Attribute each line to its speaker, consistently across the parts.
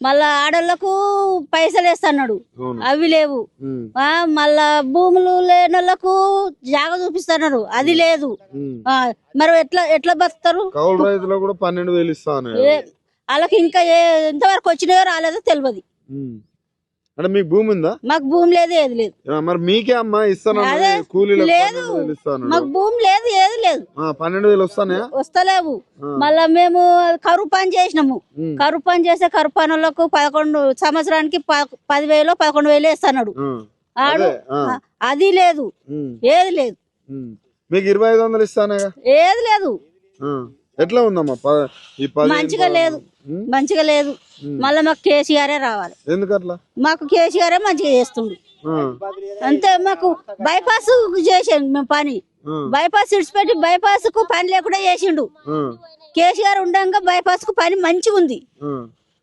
Speaker 1: మళ్ళా ఆడోళ్ళకు పైసలు వేస్తున్నాడు
Speaker 2: అవును.
Speaker 1: అవి లేవు. మళ్ళా భూములు లేని వాళ్ళకు జాగ చూపిస్తున్నారు అది లేదు. మరి ఎట్లా ఎట్లా
Speaker 2: కౌలు కూడా పన్నెండు వేలు ఇస్తాను
Speaker 1: వాళ్ళకి ఇంకా ఎంతవరకు వచ్చినాయో రాలేదో తెలియదు
Speaker 2: అంటే మీకు భూమి ఉందా?
Speaker 1: మాకు భూమి లేదు ఏది లేదు.
Speaker 2: మరి మీకే అమ్మా ఇస్తాను
Speaker 1: లేదు.
Speaker 2: వేలు ఇస్తాను
Speaker 1: మాకు భూమి లేదు ఏది లేదు.
Speaker 2: పన్నెండు వేలు వస్తానే
Speaker 1: వస్తలేవు. మళ్ళా మేము కరువు పని చేసినాము. కరువు పని చేసే కరువు పనులకు పదకొండు సంవత్సరానికి ప- పదివేలు పదకొండు వేలు వేస్తున్నాడు ఆడు
Speaker 2: అదే
Speaker 1: లేదు. ఏది లేదు.
Speaker 2: మీకు ఇరవై ఐదు వందలు ఇస్తానేగా
Speaker 1: ఏది లేదు.
Speaker 2: ఎట్లా ఉందమ్మా? పది
Speaker 1: మంచిగా లేదు. మంచిగా లేదు. మళ్ళీ మాకు కేసీఆరే రావాలి.
Speaker 2: ఎందుకు అట్లా
Speaker 1: మాకు కేసీఆరే మంచిగా చేస్తుండు. అంతే మాకు బైపాస్ చేసాను మేము పని. బైపాస్ ఇడిచిపెట్టి బైపాస్కు పని లేకుండా చేసిండు. కేసీఆర్ ఉండగా బైపాస్కు పని మంచిగా ఉంది.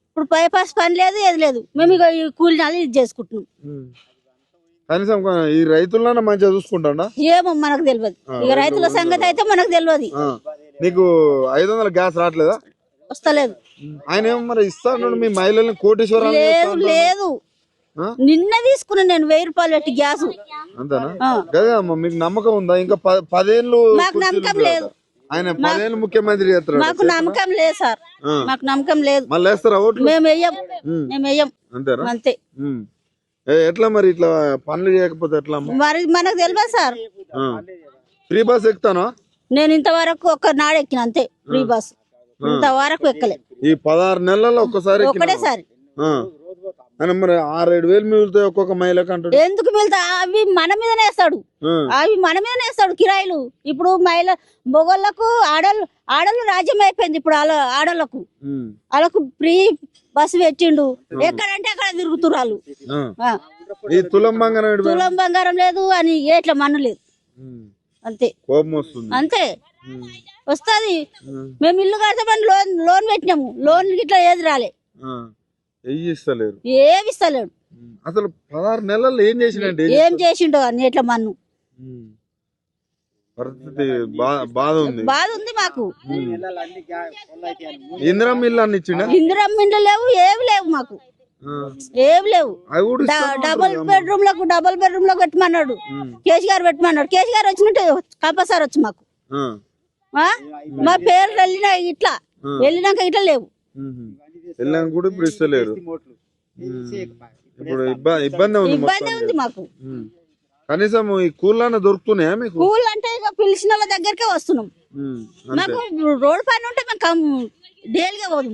Speaker 1: ఇప్పుడు బైపాస్ పని లేదు ఏది లేదు. మేము ఇక కూలి నాలు ఇది చేసుకుంటున్నాం.
Speaker 2: కనీసం ఈ రైతులన్నా మంచిగా చూసుకుంటాడా?
Speaker 1: ఏమో మనకు తెలియదు. ఇక రైతుల సంగతి అయితే మనకు తెలియదు.
Speaker 2: నీకు ఐదు వందల గ్యాస్ రావట్లేదా?
Speaker 1: వస్తలేదు.
Speaker 2: ఆయన ఏమో మరి ఇస్తాను మీ మహిళల్ని కోటేశ్వరాలు
Speaker 1: లేదు లేదు? నిన్న తీసుకున్నా నేను వెయ్యి రూపాయలు పెట్టి గ్యాస్.
Speaker 2: అంతేనా? మీకు నమ్మకం ఉందా? ఇంకా పదేళ్ళు
Speaker 1: మాకు నమ్మకం. లేదు.
Speaker 2: ఆయన పదేళ్ళు ముఖ్యమంత్రి చేస్తాడు
Speaker 1: మాకు నమ్మకం లేదు సార్. మాకు నమ్మకం లేదు.
Speaker 2: మళ్ళీ వేస్తారా ఓట్లు?
Speaker 1: మేము వెయ్యం. మేము వెయ్యం.
Speaker 2: అంతేనా?
Speaker 1: అంతే.
Speaker 2: ఎట్లా మరి ఇట్లా పనులు చేయకపోతే ఎట్లా
Speaker 1: మరి మనకు తెలియదు సార్.
Speaker 2: Free bus ఎక్కుతానా?
Speaker 1: నేను ఇంతవరకు ఒక్క నాడు ఎక్కిన అంతే. Free bus. ఇంతవరకు ఎక్కలే
Speaker 2: ఈ పదహారు నెలల్లో ఒక్కసారి?
Speaker 1: ఒకటేసారి.
Speaker 2: మరి ఆరేడు వేలు మిగులుతాయి ఒక్కొక్క మహిళకు అంటాడు
Speaker 1: ఎందుకు మిగతా అవి మన మీదనే వేస్తాడు. అవి మన మీదనే వేస్తాడు కిరాయిలు. ఇప్పుడు మహిళ మొగోళ్ళకు ఆడళ్ళు ఆడళ్ళు రాజ్యం అయిపోయింది ఇప్పుడు వాళ్ళ
Speaker 2: ఉమ్.
Speaker 1: వాళ్ళకు ఫ్రీ బస్సు పెట్టిండు. ఎక్కడంటే అక్కడ తిరుగుతున్నారు.
Speaker 2: ఈ తులం బంగారం?
Speaker 1: తులం బంగారం లేదు అని ఏట్ల మన్ను లేదు. అంతే.
Speaker 2: కోపం వస్తుంది.
Speaker 1: అంతే. వస్తుంది. మేము ఇల్లు కడతామని లోన్ లోన్ పెట్టినాము. లోన్ గిట్లా ఏది రాలే.
Speaker 2: ఆ. వెయ్యి ఇస్తలేరు
Speaker 1: ఏమి ఇస్తలేడు.
Speaker 2: ఉమ్. అసలు పదహారు నెలల్లో ఏం చేసినంటే
Speaker 1: ఏం చేసిండో అని ఎట్ల మన్ను?
Speaker 2: పరిస్థితి బాధ ఉంది.
Speaker 1: బాధ ఉంది మాకు.
Speaker 2: ఇందిరమ్మ ఇల్లు అన్ని ఇచ్చిండ?
Speaker 1: ఇందిరమ్మ లేవు ఏవి లేవు మాకు. ఏవి లేవు. డబుల్ బెడ్రూమ్లకు డబుల్ బెడ్రూమ్లో పెట్టమన్నాడు. కేసీ గారు పెట్టమన్నాడు. కేసీ గారు వచ్చినట్టు కంపల్సరీ వచ్చి మాకు? మా పేర్లు వెళ్ళినా ఇట్లా. వెళ్ళినాక ఇట్లా లేవు.
Speaker 2: వెళ్ళాక కూడా ఇప్పుడు ఇస్తలేరు ఇబ్బంది ఉంది
Speaker 1: ఇబ్బంది ఉంది మాకు.
Speaker 2: కనీసం ఈ కూలన్నా దొరుకుతున్నాయా మీకు?
Speaker 1: స్కూల్ అంటే ఇక పిలిచిన వాళ్ళ దగ్గరకే వస్తున్నాం. మాకు రోడ్ పని ఉంటే మేము డైలీగా పోదు.